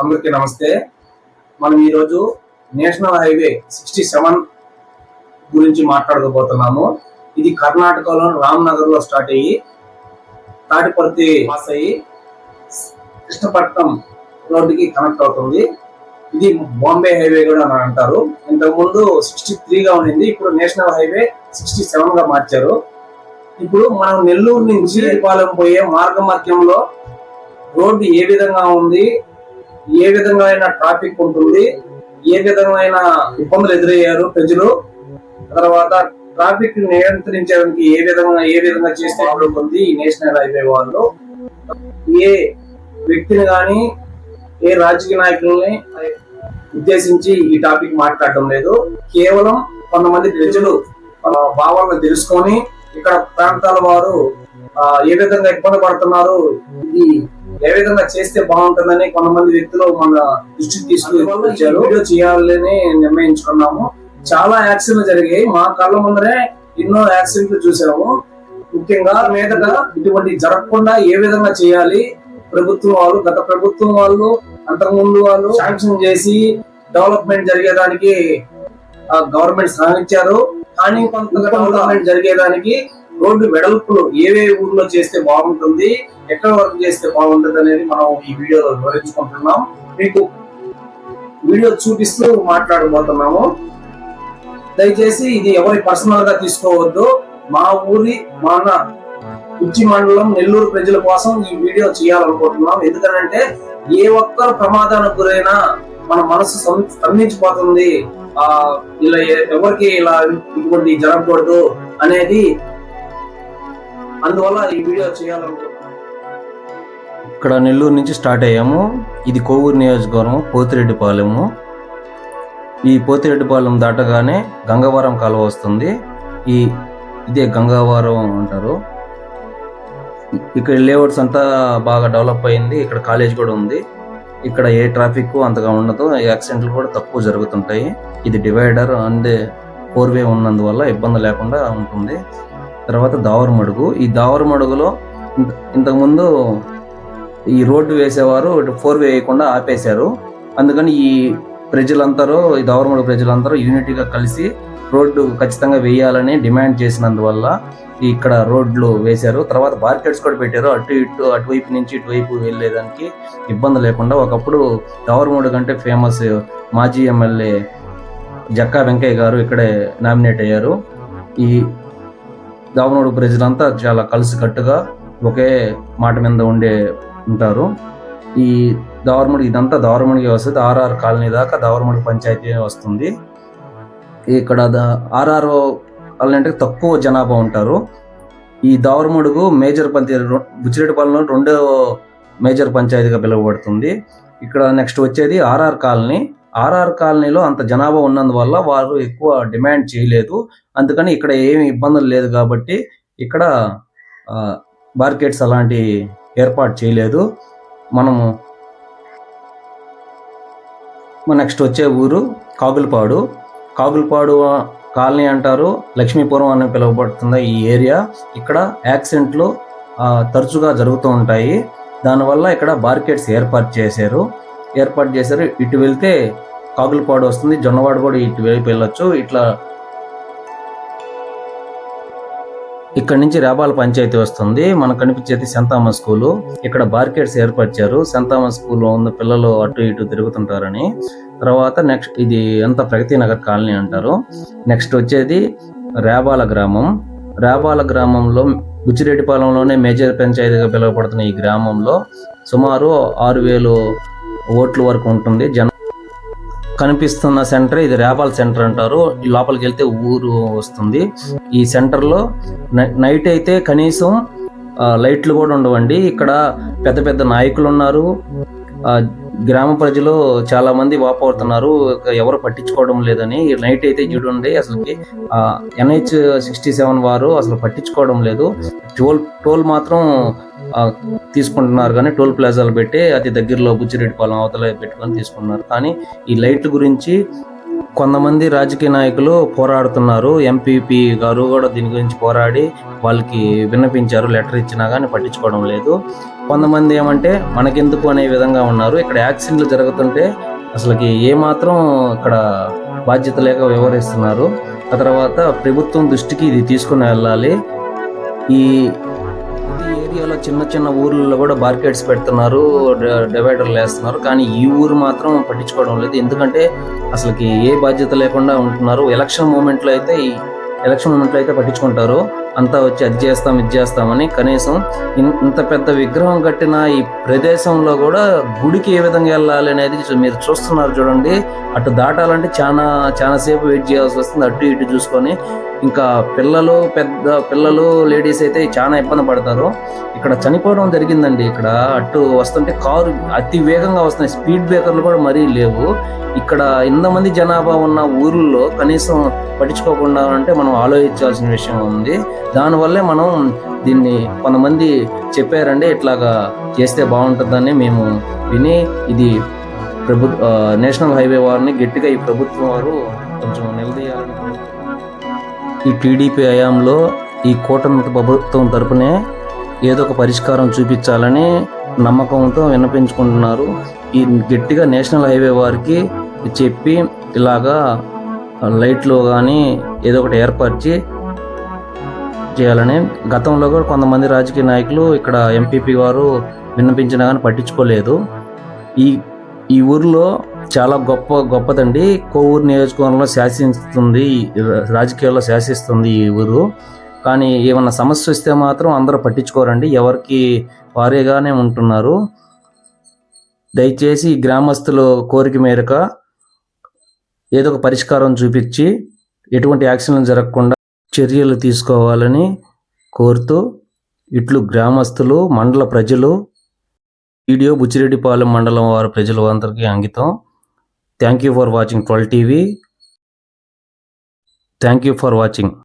అందరికి నమస్తే మనం ఈరోజు నేషనల్ హైవే సిక్స్టీ సెవెన్ గురించి మాట్లాడుకోబోతున్నాము ఇది కర్ణాటకలోని రామ్నగర్లో స్టార్ట్ అయ్యి తాటిపర్తి పాస్ అయ్యి కృష్ణపట్నం రోడ్డుకి కనెక్ట్ అవుతుంది ఇది బాంబే హైవే కూడా అని అంటారు ఇంతకుముందు సిక్స్టీ త్రీగా ఉండింది ఇప్పుడు నేషనల్ హైవే సిక్స్టీ సెవెన్గా మార్చారు ఇప్పుడు మనం నెల్లూరు నుంచి పాలెం పోయే మార్గ మధ్యంలో రోడ్డు ఏ విధంగా ఉంది ఏ విధంగా అయినా ట్రాఫిక్ ఉంటుంది ఏ విధమైన ఇబ్బందులు ఎదురయ్యారు ప్రజలు తర్వాత ట్రాఫిక్ నియంత్రించడానికి ఏ విధంగా ఏ విధంగా చేస్తే ఉంటుంది ఈ నేషనల్ హైవే వాళ్ళు ఏ వ్యక్తిని కానీ ఏ రాజకీయ నాయకుల్ని ఉద్దేశించి ఈ టాపిక్ మాట్లాడడం లేదు కేవలం కొంతమంది ప్రజలు భావాలను తెలుసుకొని ఇక్కడ ప్రాంతాల వారు ఏ విధంగా ఇబ్బంది పడుతున్నారు ఇది ఏ విధంగా చేస్తే బాగుంటుందని కొంతమంది వ్యక్తులు మన దృష్టి తీసుకుని వీడియో చేయాలని నిర్ణయించుకున్నాము చాలా యాక్సిడెంట్లు జరిగాయి మా కళ్ళ ముందరే ఎన్నో యాక్సిడెంట్లు చూసాము ముఖ్యంగా మీదగా ఇటువంటి జరగకుండా ఏ విధంగా చేయాలి ప్రభుత్వం వాళ్ళు గత ప్రభుత్వం వాళ్ళు అంతకుముందు వాళ్ళు శాంక్షన్ చేసి డెవలప్మెంట్ జరిగేదానికి గవర్నమెంట్ శ్రమించారు కానీ కొంత జరిగేదానికి రోడ్డు వెడల్పులు ఏవే ఊర్లో చేస్తే బాగుంటుంది ఎక్కడ వరకు చేస్తే బాగుంటుంది అనేది మనం ఈ వీడియోలో వివరించుకుంటున్నాం మీకు వీడియో చూపిస్తూ మాట్లాడబోతున్నాము దయచేసి ఇది ఎవరి పర్సనల్ గా తీసుకోవద్దు మా ఊరి మన ఉచ్చి మండలం నెల్లూరు ప్రజల కోసం ఈ వీడియో చేయాలనుకుంటున్నాం ఎందుకంటే ఏ ఒక్కరు ప్రమాదానికి గురైనా మన మనసు స్పందించిపోతుంది ఆ ఇలా ఎవరికి ఇలా ఇటువంటి జరగకూడదు అనేది అందువల్ల ఈ వీడియో చేయాలనుకుంటున్నాను ఇక్కడ నెల్లూరు నుంచి స్టార్ట్ అయ్యాము ఇది కోవూరు నియోజకవర్గం పోతిరెడ్డిపాలెము ఈ పోతిరెడ్డిపాలెం దాటగానే గంగవరం కాలువ వస్తుంది ఈ ఇదే గంగవరం అంటారు ఇక్కడ లేఅవుట్స్ అంతా బాగా డెవలప్ అయింది ఇక్కడ కాలేజ్ కూడా ఉంది ఇక్కడ ఏ ట్రాఫిక్ అంతగా ఉండదు యాక్సిడెంట్లు కూడా తక్కువ జరుగుతుంటాయి ఇది డివైడర్ అండ్ ఫోర్ వే ఉన్నందువల్ల ఇబ్బంది లేకుండా ఉంటుంది తర్వాత దావరం ఈ దావరమడుగులో ఇంతకుముందు ఈ రోడ్డు వేసేవారు ఫోర్ వే వేయకుండా ఆపేశారు అందుకని ఈ ప్రజలందరూ ఈ దావరముడు ప్రజలందరూ యూనిటీగా కలిసి రోడ్డు ఖచ్చితంగా వేయాలని డిమాండ్ చేసినందువల్ల ఇక్కడ రోడ్లు వేశారు తర్వాత బార్కెట్స్ కూడా పెట్టారు అటు ఇటు అటువైపు నుంచి ఇటువైపు వెళ్ళేదానికి ఇబ్బంది లేకుండా ఒకప్పుడు దావరముడు కంటే ఫేమస్ మాజీ ఎమ్మెల్యే జక్కా వెంకయ్య గారు ఇక్కడే నామినేట్ అయ్యారు ఈ దావనోడు ప్రజలంతా చాలా కలిసికట్టుగా ఒకే మాట మీద ఉండే ఉంటారు ఈ దావరముడి ఇదంతా దావరముడికి వస్తుంది ఆర్ఆర్ కాలనీ దాకా దావరముడి పంచాయతీ వస్తుంది ఇక్కడ ఆర్ఆర్ కాలనీ అంటే తక్కువ జనాభా ఉంటారు ఈ దావరముడుగు మేజర్ పంచాయతీ పాలనలో రెండో మేజర్ పంచాయతీగా పిలువబడుతుంది ఇక్కడ నెక్స్ట్ వచ్చేది ఆర్ఆర్ కాలనీ ఆర్ఆర్ కాలనీలో అంత జనాభా ఉన్నందువల్ల వారు ఎక్కువ డిమాండ్ చేయలేదు అందుకని ఇక్కడ ఏమి ఇబ్బందులు లేదు కాబట్టి ఇక్కడ బార్కెట్స్ అలాంటి ఏర్పాటు చేయలేదు మనము నెక్స్ట్ వచ్చే ఊరు కాగులపాడు కాగులపాడు కాలనీ అంటారు లక్ష్మీపురం అని పిలువబడుతుంది ఈ ఏరియా ఇక్కడ యాక్సిడెంట్లు తరచుగా జరుగుతూ ఉంటాయి దానివల్ల ఇక్కడ బార్కెట్స్ ఏర్పాటు చేశారు ఏర్పాటు చేశారు ఇటు వెళ్తే కాగులపాడు వస్తుంది జొన్నవాడు కూడా ఇటు వెళ్ళి వెళ్ళొచ్చు ఇట్లా ఇక్కడ నుంచి రేబాల పంచాయతీ వస్తుంది మనకు కనిపించేది సెంతామ స్కూలు ఇక్కడ బార్కెట్స్ ఏర్పరిచారు సెంతామ స్కూల్లో ఉన్న పిల్లలు అటు ఇటు తిరుగుతుంటారని తర్వాత నెక్స్ట్ ఇది అంత ప్రగతి నగర్ కాలనీ అంటారు నెక్స్ట్ వచ్చేది రేబాల గ్రామం రేబాల గ్రామంలో బుచ్చిరెడ్డిపాలెంలోనే మేజర్ పంచాయతీగా పిలువబడుతున్న ఈ గ్రామంలో సుమారు ఆరు వేలు ఓట్ల వరకు ఉంటుంది జనం కనిపిస్తున్న సెంటర్ ఇది రేపాల సెంటర్ అంటారు లోపలికి వెళ్తే ఊరు వస్తుంది ఈ సెంటర్లో నైట్ అయితే కనీసం లైట్లు కూడా ఉండవండి ఇక్కడ పెద్ద పెద్ద నాయకులు ఉన్నారు గ్రామ ప్రజలు చాలా మంది వాపోతున్నారు ఎవరు పట్టించుకోవడం లేదని నైట్ అయితే చూడండి అసలు ఎన్హెచ్ సిక్స్టీ సెవెన్ వారు అసలు పట్టించుకోవడం లేదు టోల్ టోల్ మాత్రం తీసుకుంటున్నారు కానీ టోల్ ప్లాజాలు పెట్టి అతి దగ్గరలో బుచ్చిరెడ్డిపాలెం అవతల పెట్టుకొని తీసుకుంటున్నారు కానీ ఈ లైట్ల గురించి కొంతమంది రాజకీయ నాయకులు పోరాడుతున్నారు ఎంపీపీ గారు కూడా దీని గురించి పోరాడి వాళ్ళకి విన్నపించారు లెటర్ ఇచ్చినా కానీ పట్టించుకోవడం లేదు కొంతమంది ఏమంటే మనకెందుకు అనే విధంగా ఉన్నారు ఇక్కడ యాక్సిడెంట్లు జరుగుతుంటే అసలుకి ఏమాత్రం ఇక్కడ బాధ్యత లేక వ్యవహరిస్తున్నారు ఆ తర్వాత ప్రభుత్వం దృష్టికి ఇది తీసుకుని వెళ్ళాలి ఈ ఏరియాలో చిన్న చిన్న ఊర్లలో కూడా బార్కెట్స్ పెడుతున్నారు డివైడర్లు వేస్తున్నారు కానీ ఈ ఊరు మాత్రం పట్టించుకోవడం లేదు ఎందుకంటే అసలుకి ఏ బాధ్యత లేకుండా ఉంటున్నారు ఎలక్షన్ మూమెంట్లో అయితే ఎలక్షన్ మూమెంట్లో అయితే పట్టించుకుంటారు అంతా వచ్చి అది చేస్తాం ఇది చేస్తామని కనీసం ఇంత పెద్ద విగ్రహం కట్టిన ఈ ప్రదేశంలో కూడా గుడికి ఏ విధంగా వెళ్ళాలి అనేది మీరు చూస్తున్నారు చూడండి అటు దాటాలంటే చాలా చాలాసేపు వెయిట్ చేయాల్సి వస్తుంది అటు ఇటు చూసుకొని ఇంకా పిల్లలు పెద్ద పిల్లలు లేడీస్ అయితే చాలా ఇబ్బంది పడతారు ఇక్కడ చనిపోవడం జరిగిందండి ఇక్కడ అటు వస్తుంటే కారు అతి వేగంగా వస్తున్నాయి స్పీడ్ బ్రేకర్లు కూడా మరీ లేవు ఇక్కడ ఇంతమంది జనాభా ఉన్న ఊర్లలో కనీసం పట్టించుకోకుండా అంటే మనం ఆలోచించాల్సిన విషయం ఉంది దానివల్లే మనం దీన్ని కొంతమంది చెప్పారండి ఇట్లాగా చేస్తే బాగుంటుందని మేము విని ఇది ప్రభు నేషనల్ హైవే వారిని గట్టిగా ఈ ప్రభుత్వం వారు కొంచెం నిలదీయాలనుకుంటున్నాం ఈ టీడీపీ హయాంలో ఈ కూటమి ప్రభుత్వం తరపునే ఏదో ఒక పరిష్కారం చూపించాలని నమ్మకంతో విన్నపించుకుంటున్నారు ఈ గట్టిగా నేషనల్ హైవే వారికి చెప్పి ఇలాగా లైట్లు కానీ ఏదో ఒకటి ఏర్పరిచి చేయాలని గతంలో కూడా కొంతమంది రాజకీయ నాయకులు ఇక్కడ ఎంపీపీ వారు విన్నపించినా కానీ పట్టించుకోలేదు ఈ ఈ ఊర్లో చాలా గొప్ప గొప్పదండి కొవ్వూరు నియోజకవర్గంలో శాసిస్తుంది రాజకీయాల్లో శాసిస్తుంది ఈ ఊరు కానీ ఏమన్నా సమస్య వస్తే మాత్రం అందరూ పట్టించుకోరండి ఎవరికి వారేగానే ఉంటున్నారు దయచేసి గ్రామస్తులు కోరిక మేరక ఏదో ఒక పరిష్కారం చూపించి ఎటువంటి యాక్సిడెంట్ జరగకుండా చర్యలు తీసుకోవాలని కోరుతూ ఇట్లు గ్రామస్తులు మండల ప్రజలు వీడియో బుచ్చిరెడ్డిపాలెం మండలం వారి ప్రజలు అందరికీ అంకితం Thank you for watching Twirl TV. Thank you for watching.